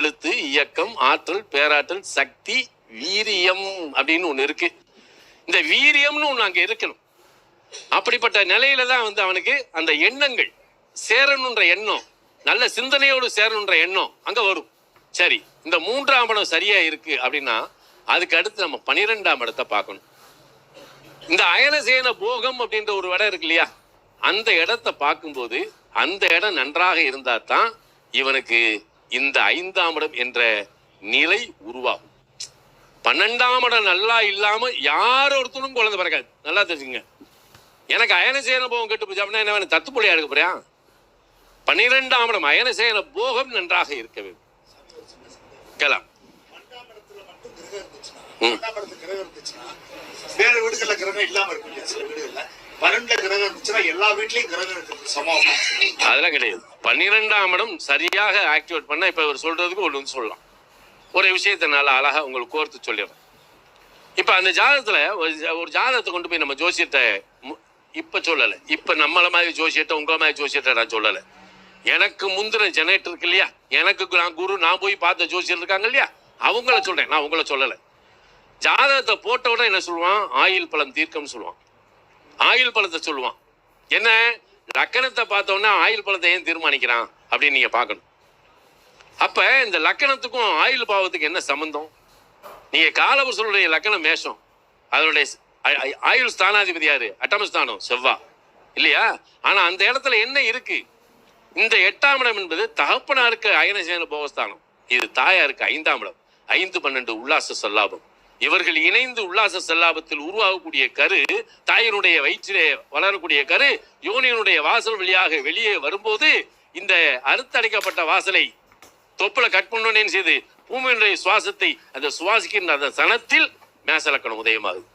எழுத்து இயக்கம் ஆற்றல் பேராற்றல் சக்தி வீரியம் அப்படின்னு ஒன்று இருக்கு. இந்த வீரியம்னு ஒன்று அங்கே இருக்கணும். அப்படிப்பட்ட நிலையில தான் வந்து அவனுக்கு அந்த எண்ணங்கள் சேரணுன்ற எண்ணம் நல்ல சிந்தனையோடு சேரணுன்ற எண்ணம் அங்கே வரும். சரி இந்த மூன்றாம் படம் சரியா இருக்கு அப்படின்னா அதுக்கு அடுத்து நம்ம பனிரெண்டாம் இடத்தை பார்க்கணும். இந்த அயனசேன போகம் அப்படின்ற ஒரு இடம் இருக்கு இல்லையா? அந்த இடத்தை பார்க்கும்போது அந்த இடம் நன்றாக இருந்தா தான் இவனுக்கு இந்த ஐந்தாம் இடம் என்ற நிலை உருவாகும். பன்னெண்டாம் இடம் நல்லா இல்லாம யார் ஒருத்தரும் குழந்தை பிறக்காது. நல்லா தெரிஞ்சுங்க எனக்கு அயனசேன போகம் கெட்டு போச்சு அப்படின்னா என்ன வேணும்? தத்து புள்ளியா எடுக்க போறியா? பன்னிரெண்டாம் இடம் அயனசேன போகம் நன்றாக இருக்க வேண்டும். கேலாம் வேற வீடுகள்ல கிரகம் இல்லாம இருக்கும் சில வீடுகள்ல. பன்னெண்டுல கிரகம் இருந்துச்சுன்னா எல்லா வீட்லயும் கிரகம் சமம். அதெல்லாம் கிடையாது. பன்னிரெண்டாம் இடம் சரியாக ஆக்டிவேட் பண்ணா இப்ப இவர் சொல்றதுக்கு ஒன்று வந்து சொல்லலாம். ஒரு விஷயத்தை நல்லா அழகா உங்களுக்கு கோர்த்து சொல்லிடுறேன். இப்ப அந்த ஜாதகத்துல ஒரு ஜாதகத்தை கொண்டு போய் நம்ம ஜோசியத்தை மு- இப்ப சொல்லல. இப்ப நம்மள மாதிரி ஜோசியத்தை உங்கள மாதிரி ஜோசியத்தை நான் சொல்லல. எனக்கு முந்தின ஜெனரேட்டர் இருக்கு இல்லையா? எனக்கு நான் குரு நான் போய் பார்த்த ஜோசியர் இருக்காங்க இல்லையா? அவங்கள சொல்றேன். நான் உங்களை சொல்லல. ஜாதகத்தை போட்ட உடனே என்ன சொல்லுவான்? ஆயில் பழம் தீர்க்கம்னு சொல்லுவான். ஆயுள் பழத்தை சொல்லுவான். என்ன? லக்கணத்தை பார்த்தோன்னா ஆயுள் பழத்தை ஏன் தீர்மானிக்கிறான்? அப்படின்னு நீங்கள் பார்க்கணும். அப்போ இந்த லக்கணத்துக்கும் ஆயுள் பாவத்துக்கு என்ன சம்மந்தம் நீங்கள் காலபுருஷனுடைய லக்கணம் மேஷம். அதனுடைய ஆயுள் ஸ்தானாதிபதி யாரு? அட்டமஸ்தானம் செவ்வா. இல்லையா? ஆனால் அந்த இடத்துல என்ன இருக்கு? இந்த எட்டாம் இடம் என்பது தகப்பனாருக்கு அயனசேன போகஸ்தானம். இது தாயாருக்கு ஐந்தாம் இடம். ஐந்து பன்னெண்டு உல்லாச சொல்லாபம். இவர்கள் இணைந்து உல்லாச செல்லாபத்தில் உருவாகக்கூடிய கரு தாயினுடைய வயிற்றிலே வளரக்கூடிய கரு யோனியனுடைய வாசல் வழியாக வெளியே வரும்போது இந்த அறுத்தடைக்கப்பட்ட வாசலை தொப்புல கட் பண்ணோன்னு செய்து பூமியினுடைய சுவாசத்தை அந்த சுவாசிக்கின்ற அந்த சனத்தில் மேசலக்கணம் உதயமாகுது.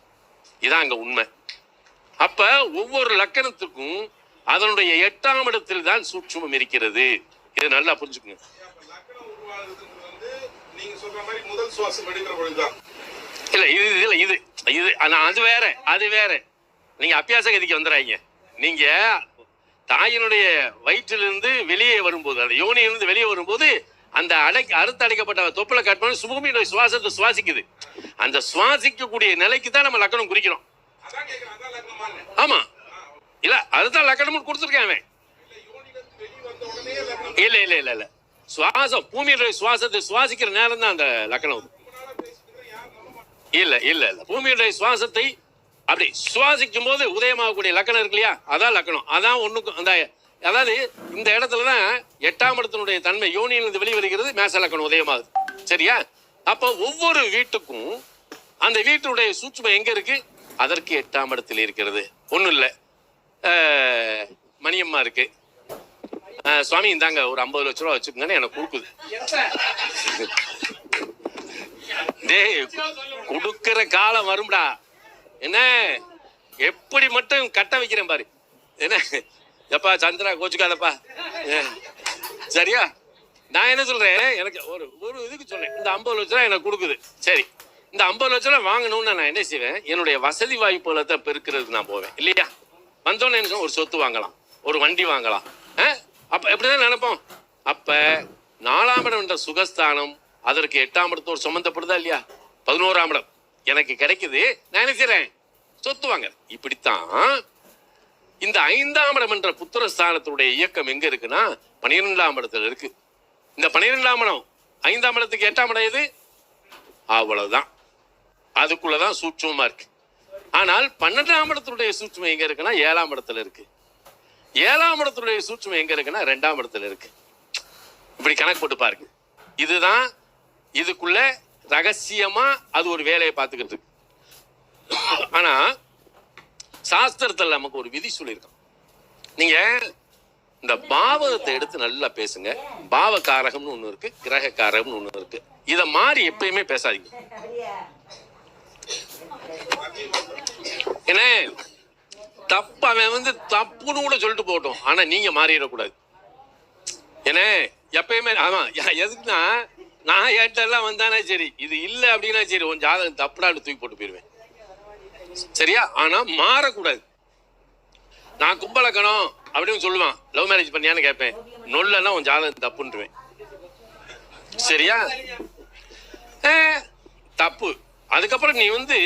இதான் அங்க உண்மை. அப்ப ஒவ்வொரு லக்கணத்துக்கும் அதனுடைய எட்டாம் இடத்தில் தான் சூட்சமம் இருக்கிறது. இதை நல்லா புரிஞ்சுக்குங்க. இல்லை இது இது இல்லை இது. இது ஆனால் அது வேற அது வேற. நீங்கள் அபியாச கதிக்கு வந்துடுறாங்க நீங்க தாயினுடைய வயிற்றிலிருந்து வெளியே வரும்போது அந்த யோனியிலிருந்து வெளியே வரும்போது அந்த அடை அறுத்து அடைக்கப்பட்ட தொப்பில் கட் பண்ணி சுவாசத்தை சுவாசிக்குது. அந்த சுவாசிக்கக்கூடிய நிலைக்கு தான் நம்ம லக்கணம் குறிக்கிறோம். ஆமா. இல்ல அதுதான் லக்கணம்னு கொடுத்துருக்கேன் அவன். இல்ல இல்ல இல்ல இல்ல. சுவாசம் பூமியுடைய சுவாசத்தை சுவாசிக்கிற நேரம் தான் அந்த லக்கணம். இல்ல இல்ல இல்ல. பூமியுடைய சுவாசத்தை அப்படி சுவாசிக்கும் போது உதயமாகக்கூடிய லக்கணம் இருக்கு இல்லையா? அதான் லக்கணம். அதான் ஒண்ணுக்கும் அந்த அதாவது இந்த இடத்துல தான் எட்டாம் இடத்தினுடைய தன்மை யோனியிலிருந்து வெளிவருகிறது மேச லக்கணம் உதயமாகுது. சரியா? அப்போ ஒவ்வொரு வீட்டுக்கும் அந்த வீட்டுடைய சூட்சுமம் எங்க இருக்கு? அதற்கு எட்டாம் இடத்தில் இருக்கிறது. ஒண்ணும் இல்ல. மணியம்மா இருக்கு. சுவாமி இந்தாங்க ஒரு ஐம்பது லட்ச ரூபா வச்சுக்கோங்கன்னு எனக்கு கொடுக்குது. டேய் கொடுக்கிற காலம் வரும்டா. என்ன? எப்படி மட்டும் கட்ட வைக்கிறேன் பாரு. என்ன? எப்பா சந்திரா கோச்சுக்காதப்பா. ஏ, சரியா? நான் என்ன சொல்றேன்? எனக்கு ஒரு ஒரு இதுக்கு சொன்னேன் இந்த ஐம்பது லட்ச ரூபா எனக்கு கொடுக்குது. சரி. இந்த ஐம்பது லட்ச ரூபா வாங்கணும்னு நான் என்ன செய்வேன்? என்னுடைய வசதி வாய்ப்புகளை தான் பெருக்கிறதுக்கு நான் போவேன். இல்லையா? வந்தோன்னு எனக்கு ஒரு சொத்து வாங்கலாம். ஒரு வண்டி வாங்கலாம். ஆ? அப்ப எப்படிதான் நினைப்போம்? அப்ப நாலாம் இடம் என்ற சுகஸ்தானம் அதற்கு எட்டாம் இடத்தோடு சம்பந்தப்படுதா இல்லையா? பதினோராம் இடம். எனக்கு கிடைக்குது நான் என்ன செய்றேன்? சொத்து வாங்க. இப்படித்தான் இந்த ஐந்தாம் இடம் என்ற புத்திரஸ்தானத்துடைய இயக்கம் எங்க இருக்குன்னா பனிரெண்டாம் இடத்துல இருக்கு. இந்த பனிரெண்டாம் இடம் ஐந்தாம் இடத்துக்கு எட்டாம் இடம் எது? அவ்வளவுதான். அதுக்குள்ளதான் சூட்சமா இருக்கு. ஆனால் பன்னெண்டாம் இடத்துடைய சூட்சம் எங்க இருக்குன்னா ஏழாம் இடத்துல இருக்கு. ஏழாம் இடத்துடைய சூட்சுமம் எங்க இருக்குன்னா ரெண்டாம் இடத்துல இருக்கு. இப்படி கணக்கு போட்டு பாருங்க. இதுதான் இதுக்குள்ள ரகசியமா அது ஒரு வேலையை பார்த்துக்கிட்டு ஆனா சாஸ்திரத்தில் நமக்கு ஒரு விதி சொல்லியிருக்கோம் நீங்க இந்த பாவகத்தை எடுத்து நல்லா பேசுங்க. பாவகாரகம்னு ஒண்ணு இருக்கு கிரக காரகம்னு ஒண்ணு இருக்கு. இத மாறி எப்பயுமே பேசாதீங்க. என்ன தப்பு அவன் வந்து தப்புன்னு கூட சொல்லிட்டு போகட்டும். ஆனா நீங்க மாறிடக்கூடாது. என்ன எப்பயுமே ஆமா எதுக்குன்னா நான் ஏட்டெல்லாம் எல்லாம் வந்தானே சரி. இது இல்லை அப்படின்னா சரி உன் ஜாதகம் தப்புடான்னு தூக்கி போட்டு போயிடுவேன் சரியா? ஆனா மாறக்கூடாது. நான் கும்பலக்கணும் அப்படின்னு சொல்லுவான். லவ் மேரேஜ் பண்ணியான்னு கேட்பேன். நொல்லன்னா உன் ஜாதகம் தப்புன்றுவேன். சரியா? தப்பு. அதுக்கப்புறம் நீ வந்து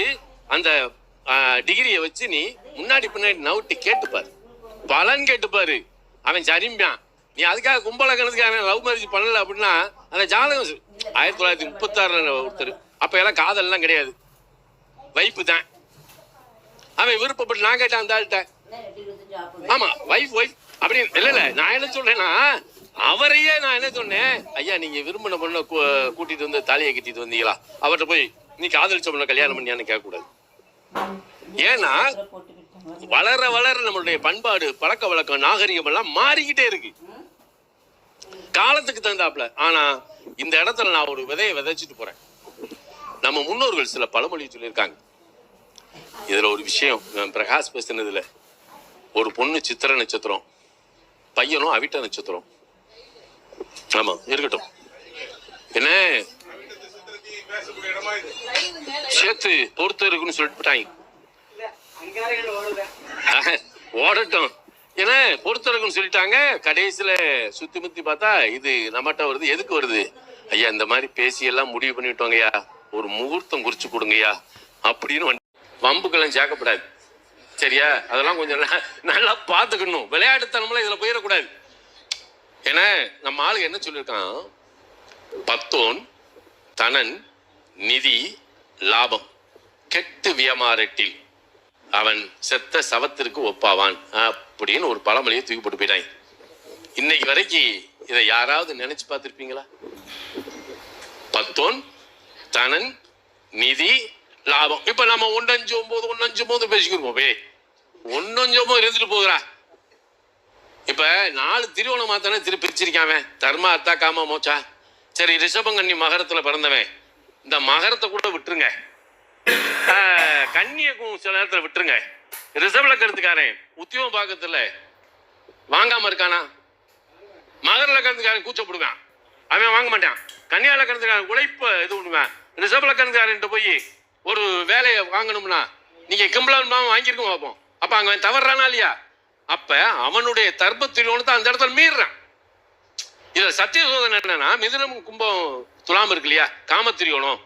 அந்த டிகிரியை வச்சு நீ முன்னாடி பின்னாடி நவுட்டி கேட்டுப்பாரு. பலன் கேட்டுப்பாரு. அவன் சரிம்பான். நீ அதுக்காக கும்பல அவன் லவ் மேரேஜ் பண்ணல அப்படின்னா அந்த ஜாதகம் ஆயிரத்தி தொள்ளாயிரத்தி முப்பத்தாறுல ஒருத்தர். அப்ப எல்லாம் காதல்லாம் கிடையாது. வைப்பு தான். அவன் விருப்பப்பட்டு நான் கேட்டேன் அந்த ஆள்கிட்ட. ஆமா வைஃப் வைஃப் அப்படி இல்ல இல்ல நான் என்ன சொல்றேன்னா அவரையே நான் என்ன சொன்னேன் ஐயா நீங்க விரும்பின பொண்ணை கூட்டிட்டு வந்து தாலியை கட்டிட்டு வந்தீங்களா? அவர்கிட்ட போய் நீ காதலிச்ச பொண்ணை கல்யாணம் பண்ணியான்னு கேட்கக்கூடாது. ஏன்னா வளர வளர நம்மளுடைய பண்பாடு பழக்க வழக்கம் நாகரிகம் எல்லாம் மாறிக்கிட்டே இருக்கு. காலத்துக்கு தகுந்தாப்புல. ஆனா இந்த இடத்துல நான் ஒரு விதையை விதைச்சிட்டு போறேன். நம்ம முன்னோர்கள் சில பழமொழி சொல்லியிருக்காங்க. இதுல ஒரு விஷயம் பிரகாஷ் பேசினதுல. ஒரு பொண்ணு சித்திர நட்சத்திரம் பையனும் அவிட்ட நட்சத்திரம். ஆமா இருக்கட்டும். என்ன? சேர்த்து பொறுத்து இருக்குன்னு சொல்லிட்டாங்க ஆஹ், ஓடட்டும். ஏன்னா பொறுத்தருக்குன்னு சொல்லிட்டாங்க. கடைசியில சுத்தி முத்தி பார்த்தா இது நம்மகிட்ட வருது. எதுக்கு வருது? ஐயா இந்த மாதிரி பேசி எல்லாம் முடிவு பண்ணிவிட்டோங்கய்யா ஒரு முகூர்த்தம் குறிச்சு கொடுங்கய்யா அப்படின்னு வம்புக்கெல்லாம் சேர்க்கப்படாது சரியா? அதெல்லாம் கொஞ்சம் நல்லா பார்த்துக்கணும். விளையாட்டுத்தனமெல்லாம் இதில் போயிடக்கூடாது. ஏன்னா நம்ம ஆளுக்கு என்ன சொல்லியிருக்கான்? பத்தோன் தனன் நிதி லாபம். கெட்டு வியமாரட்டில் அவன் செத்த சவத்திற்கு ஒப்பாவான். அப்படின்னு ஒரு பழமொழியை தூக்கி போட்டு போயிட்டாங்க. இன்னைக்கு வரைக்கும் இதை யாராவது நினைச்சு பார்த்திருப்பீங்களா? பத்தோன் தனன் நிதி லாபம். இப்ப நம்ம ஒன்னஞ்சு ஒன்பது ஒன்னஞ்சு ஒன்பது பேசிக்கிறோம் பே ஒன்னஞ்சு ஒன்பது இருந்துட்டு போகுறா இப்ப நாலு திருவோணம் மாத்தானே திரு பிரிச்சிருக்காம தர்மா அத்தா காமா மோச்சா சரி ரிஷபங்கண்ணி மகரத்துல பிறந்தவன். இந்த மகரத்தை கூட விட்டுருங்க. கண்ணியக்கும் சில நேரத்தில் விட்டுருங்க. ரிசர்வ்ல கருத்துக்காரன் உத்தியோகம் பார்க்கறதுல வாங்காம இருக்கானா? மகர கருத்துக்காரன் கூச்சப்படுவான். அவன் வாங்க மாட்டான். கன்னியா லக்கணத்துக்காரன் உழைப்பு இது பண்ணுவேன். ரிஷப லக்கணத்துக்காரன் போய் ஒரு வேலையை வாங்கணும்னா நீங்க கிம்பளம் வாங்கியிருக்கோம் பார்ப்போம் அப்ப அங்க அவன் தவறானா இல்லையா? அப்ப அவனுடைய தர்ப்பத்திலோனத்தை அந்த இடத்துல மீறுறான். இதுல சத்திய சோதனை என்னன்னா மிதுனம் கும்பம் துலாம் இருக்கு இல்லையா? காமத்திரியோணம்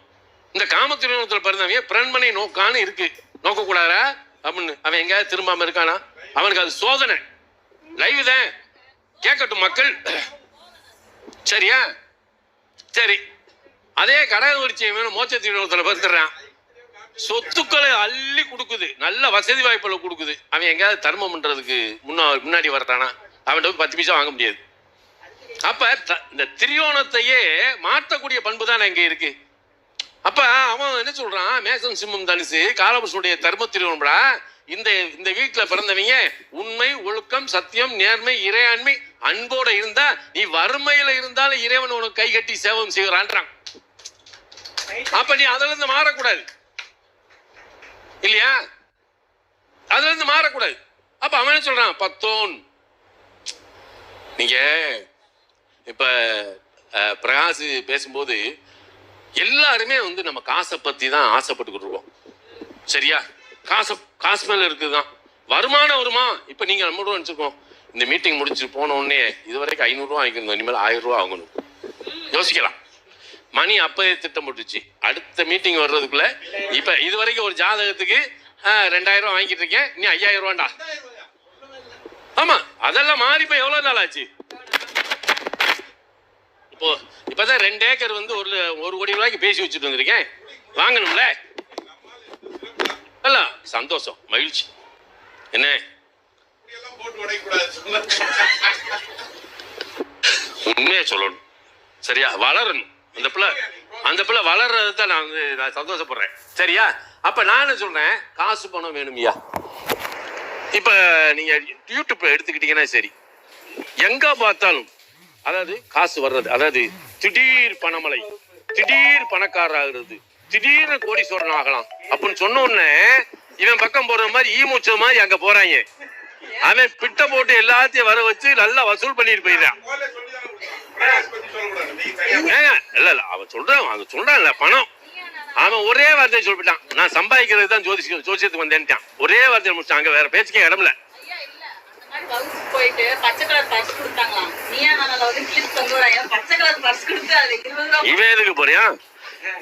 இந்த காமத்திரியோணத்துல பிறந்தவங்க பிரண்மனை நோக்கான்னு இருக்கு. நோக்கக்கூடாதா? அப்படின்னு அவன் எங்கேயாவது திரும்பாம இருக்கானா? அவனுக்கு அது சோதனை. லைவ் தான். கேட்கட்டும் மக்கள். சரியா? சரி. அதே கடகவரிச்சி வேணும் மோட்ச திருவோணத்துல பிறந்துடுறான் சொத்துக்களை அள்ளி கொடுக்குது. நல்ல வசதி வாய்ப்புகளை கொடுக்குது. அவன் எங்கேயாவது தர்மம் பண்றதுக்கு முன்னா முன்னாடி வரட்டானா? அவன்கிட்ட பத்து பைசா வாங்க முடியாது. அப்ப த- இந்த திரியோணத்தையே மாற்றக்கூடிய பண்பு தான் இங்க இருக்கு. அப்ப அவன் என்ன சொல்றான்? மேசம் சிம்மம் தனுசு காலபுருஷனுடைய தர்ம திரியோணம்டா இந்த இந்த வீட்டுல பிறந்தவங்க உண்மை ஒழுக்கம் சத்தியம் நேர்மை இறையாண்மை அன்போட இருந்தா நீ வறுமையில இருந்தாலும் இறைவன் உனக்கு கை கட்டி சேவம் செய்கிறான்றான். அப்ப நீ அதுல இருந்து மாறக்கூடாது. இல்லையா? அதுல இருந்து மாறக்கூடாது. அப்ப அவன் என்ன சொல்றான்? பத்தோன். நீங்க இப்ப பிரகாஷ் பேசும்போது எல்லாருமே வந்து நம்ம காசை பற்றி தான் ஆசைப்பட்டுக்கிட்டு இருக்கோம். சரியா? காசு மேலே இருக்குது தான் வருமானம் வருமா? இப்போ நீங்கள் நம்ம கூட இந்த மீட்டிங் முடிச்சு போன உடனே இது வரைக்கும் வாங்கிக்கணும் இனிமேல் ஆயிரம் ரூபா யோசிக்கலாம். மணி அப்போயே திட்டம் போட்டுச்சு. அடுத்த மீட்டிங் வர்றதுக்குள்ள இப்போ இது வரைக்கும் ஒரு ஜாதகத்துக்கு ரெண்டாயிரம் ரூபா வாங்கிட்டு இருக்கேன். நீ ஐயாயிரம் ரூபாண்டா? ஆமா. அதெல்லாம் மாறி இப்போ எவ்வளவு நாள் ஆச்சு? இப்போ தான் ரெண்டு ஏக்கர் வந்து ஒரு ஒரு கோடி ரூபாய்க்கு பேசி வச்சுட்டு வந்திருக்கேன் வாங்கணும்ல அல்ல சந்தோஷம் மகிழ்ச்சி என்ன இப்படியெல்லாம் உண்மையை சொல்லணும் சரியா வளரணும் அந்த பிள்ளை அந்த பிள்ளை வளர்றது தான் நான் வந்து நான் சந்தோஷப்படுறேன் சரியா அப்ப நான் என்ன சொல்றேன் காசு பணம் வேணுமியா இப்ப நீங்க யூடியூப் எடுத்துக்கிட்டீங்கன்னா சரி எங்க பார்த்தாலும் அதாவது காசு வர்றது அதாவது திடீர் பணமலை திடீர் பணக்காரர் ஆகுறது திடீர்னு கோடீஸ்வரன் ஆகலாம். அப்படின்னு சொன்ன உடனே இவன் பக்கம் போற மாதிரி ஈ மூச்ச மாதிரி அங்க போறாங்க. அவன் பிட்ட போட்டு எல்லாத்தையும் வர வச்சு நல்லா வசூல் பண்ணிட்டு போயிடுறான். இல்ல இல்ல அவன் சொல்றான் அவன் சொல்றான்ல பணம். அவன் ஒரே வார்த்தையை சொல்லிட்டான் நான் சம்பாதிக்கிறது தான் ஜோதிஷ ஜோசியத்துக்கு வந்தேன்ட்டான். ஒரே வார்த்தையை முடிச்சான் அங்க வேற பேச்சுக்கே இடம்ல மாதிரி வகுப்பு போயிட்டு பச்சை கலர் பர்ஸ் கொடுத்தாங்களாம். நீயா நானால வந்து கிளிப் விடாங்க பச்சை கலர் பர்ஸ் கொடுத்து அதுல இருபது ரூபா இவன் எதுக்கு போறியா?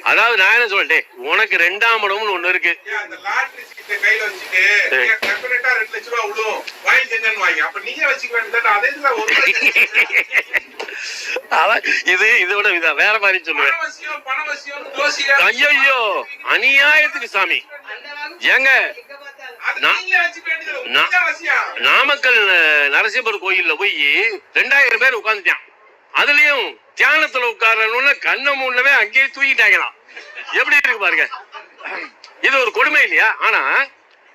அதாவது நான் என்ன சொல்லிட்டேன் உனக்கு ரெண்டாம் இடம்னு ஒண்ணு இருக்கு. அதான் இது இதோட இதா வேற மாதிரி சொல்லுவேன். ஐயோ அநியாயத்துக்கு சாமி. ஏங்க நாமக்கல் நரசிம்மர் கோயில்ல போய் ரெண்டாயிரம் பேர் உட்காந்துட்டான் அதுலயும் தியானத்துல உட்காரணும்னு கண்ணை மூடவே அங்கேயே தூக்கிட்டாங்களாம். எப்படி இருக்கு பாருங்க. இது ஒரு கொடுமை இல்லையா? ஆனா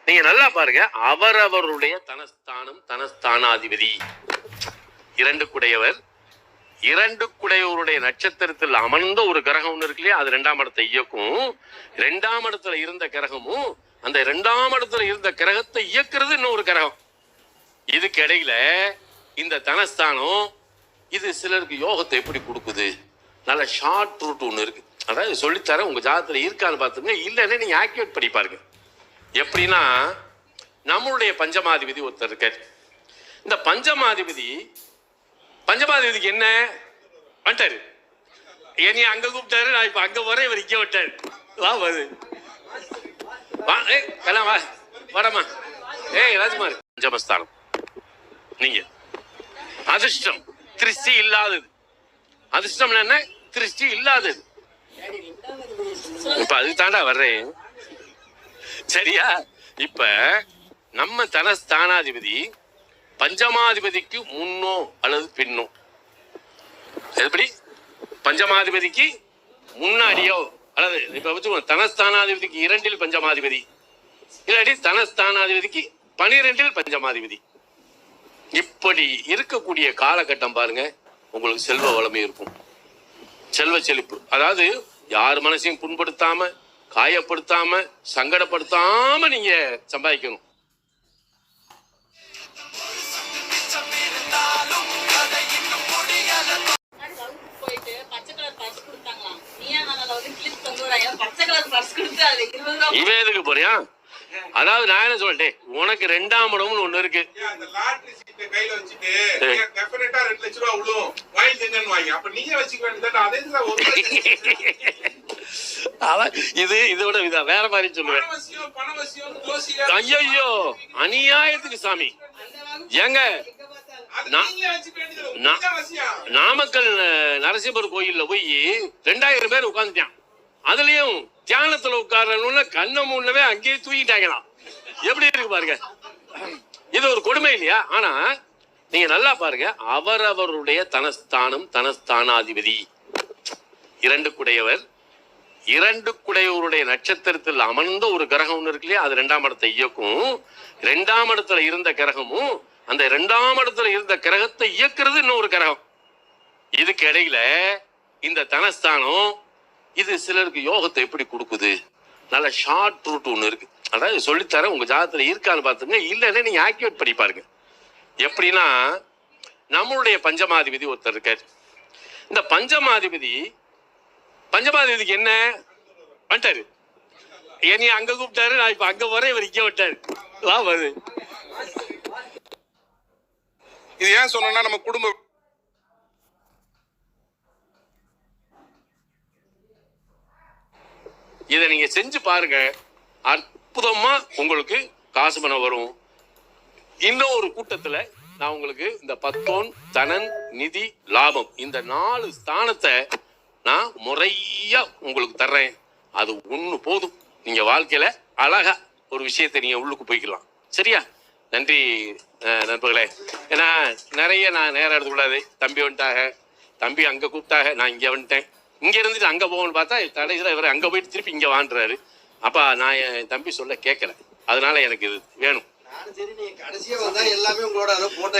நீங்க நல்லா பாருங்க. அவரவருடைய தனஸ்தானம் தனஸ்தானாதிபதி. இரண்டு குடையவர் இரண்டு குடையோருடைய நட்சத்திரத்தில் அமர்ந்த ஒரு கிரகம் ஒன்று இருக்கு இல்லையா? அது ரெண்டாம் இடத்தை இயக்கும். ரெண்டாம் இடத்துல இருந்த கிரகமும் அந்த ரெண்டாம் இடத்துல இருந்த கிரகத்தை இயக்குறது இன்னொரு கிரகம். இதுக்கு இடையில இந்த தனஸ்தானம் இது சிலருக்கு யோகத்தை எப்படி கொடுக்குது? நல்ல ஷார்ட் ரூட் ஒன்று இருக்கு. அதாவது சொல்லித்தரேன் உங்க ஜாதகத்தில் இருக்கான்னு பார்த்துங்க இல்லைன்னா நீங்க ஆக்டிவேட் பண்ணி பாருங்க. எப்படின்னா நம்மளுடைய பஞ்சமாதிபதி ஒருத்தர் இருக்கார். இந்த பஞ்சமாதிபதி பஞ்சமாதிபதிக்கு என்ன? வந்துட்டாரு. என்னைய அங்க கூப்பிட்டாரு நான் இப்ப அங்க போறேன் இவர் இங்க விட்டாரு வா வருது வா ஏய் கலாம் வா. வாடம்மா ஏய் ராஜ்குமார். பஞ்சமஸ்தானம் நீங்க. அதிர்ஷ்டம். திருஷ்டி இல்லாதது. அதிர்ஷ்டம் என்ன? திருஷ்டி இல்லாதது. இப்ப அது தாண்டா வர்றேன். சரியா? இப்ப நம்ம தனஸ்தானாதிபதி பஞ்சமாதிபதிக்கு முன்னோ அல்லது பின்னோ? எப்படி பஞ்சமாதிபதிக்கு முன்னாடியோ அல்லது இப்ப வச்சுக்கோ தனஸ்தானாதிபதிக்கு இரண்டில் பஞ்சமாதிபதி. இல்லாட்டி தனஸ்தானாதிபதிக்கு பனிரெண்டில் பஞ்சமாதிபதி. இப்படி இருக்கக்கூடிய காலகட்டம் பாருங்க உங்களுக்கு செல்வ வளமை இருக்கும். செல்வ செழிப்பு. அதாவது யார் மனசையும் புண்படுத்தாம காயப்படுத்தாம சங்கடப்படுத்தாம நீங்க சம்பாதிக்கணும். இவன் எதுக்கு போறியா? அதாவது நான் என்ன சொல்லிட்டேன் உனக்கு ரெண்டாம் இடம்னு ஒண்ணு இருக்கு. இது இதோட இதா வேற மாதிரி சொல்லுவேன். ஐயோ அநியாயத்துக்கு சாமி. ஏங்க நாமக்கல் நரசிம்மர் கோயில்ல போய் ரெண்டாயிரம் பேர் உட்காந்துட்டான் அதுலயும் தியானத்துல உட்காரணும்னு கண்ணை மூடவே அங்கேயே தூக்கிட்டாங்களாம். எப்படி இருக்கு பாருங்க. இது ஒரு கொடுமை இல்லையா? ஆனா நீங்க நல்லா பாருங்க. அவரவருடைய தனஸ்தானம் தனஸ்தானாதிபதி. இரண்டு குடையவர். இரண்டு குடையவருடைய நட்சத்திரத்தில் அமர்ந்த ஒரு கிரகம் ஒன்று இருக்கு இல்லையா? அது ரெண்டாம் இடத்தை இயக்கும். ரெண்டாம் இடத்துல இருந்த கிரகமும் அந்த ரெண்டாம் இடத்துல இருந்த கிரகத்தை இயக்குறது இன்னொரு கிரகம். இதுக்கு இடையில இந்த தனஸ்தானம் இது சிலருக்கு யோகத்தை எப்படி கொடுக்குது? நல்ல ஷார்ட் ரூட் ஒன்று இருக்கு. அதாவது சொல்லித்தரேன் உங்க ஜாதகத்தில் இருக்கான்னு பார்த்துங்க இல்லைன்னா நீங்க ஆக்டிவேட் பண்ணி பாருங்க. எப்படின்னா நம்மளுடைய பஞ்சமாதிபதி ஒருத்தர் இருக்காரு. இந்த பஞ்சமாதிபதி பஞ்சமாதிபதிக்கு என்ன? வந்துட்டாரு. என்னைய அங்க கூப்பிட்டாரு நான் இப்ப அங்க போறேன் இவர் இங்க விட்டாரு வா வருது இது ஏன் சொன்னா நம்ம குடும்ப இதை நீங்கள் செஞ்சு பாருங்க. அற்புதமாக உங்களுக்கு காசு பணம் வரும். இன்னும் ஒரு கூட்டத்தில் நான் உங்களுக்கு இந்த பத்தோன் தனன் நிதி லாபம் இந்த நாலு ஸ்தானத்தை நான் முறையா உங்களுக்கு தர்றேன். அது ஒன்று போதும். நீங்க வாழ்க்கையில அழகா ஒரு விஷயத்தை நீங்க உள்ளுக்கு போய்க்கலாம். சரியா? நன்றி நண்பர்களே. ஏன்னா நிறைய நான் நேரம் எடுத்துக்கூடாது. தம்பி வந்துட்டாக தம்பி அங்க கூப்பிட்டாக நான் இங்க வந்துட்டேன். இங்க இருந்துட்டு அங்க போகணும்னு பார்த்தா கடைசியில் இவர் அங்க போயிட்டு திருப்பி இங்க வாண்டுறாரு அப்ப நான் என் தம்பி சொல்ல கேட்கல அதனால எனக்கு இது வேணும். கடைசியா வந்தா எல்லாமே உங்களோட போட்டோ.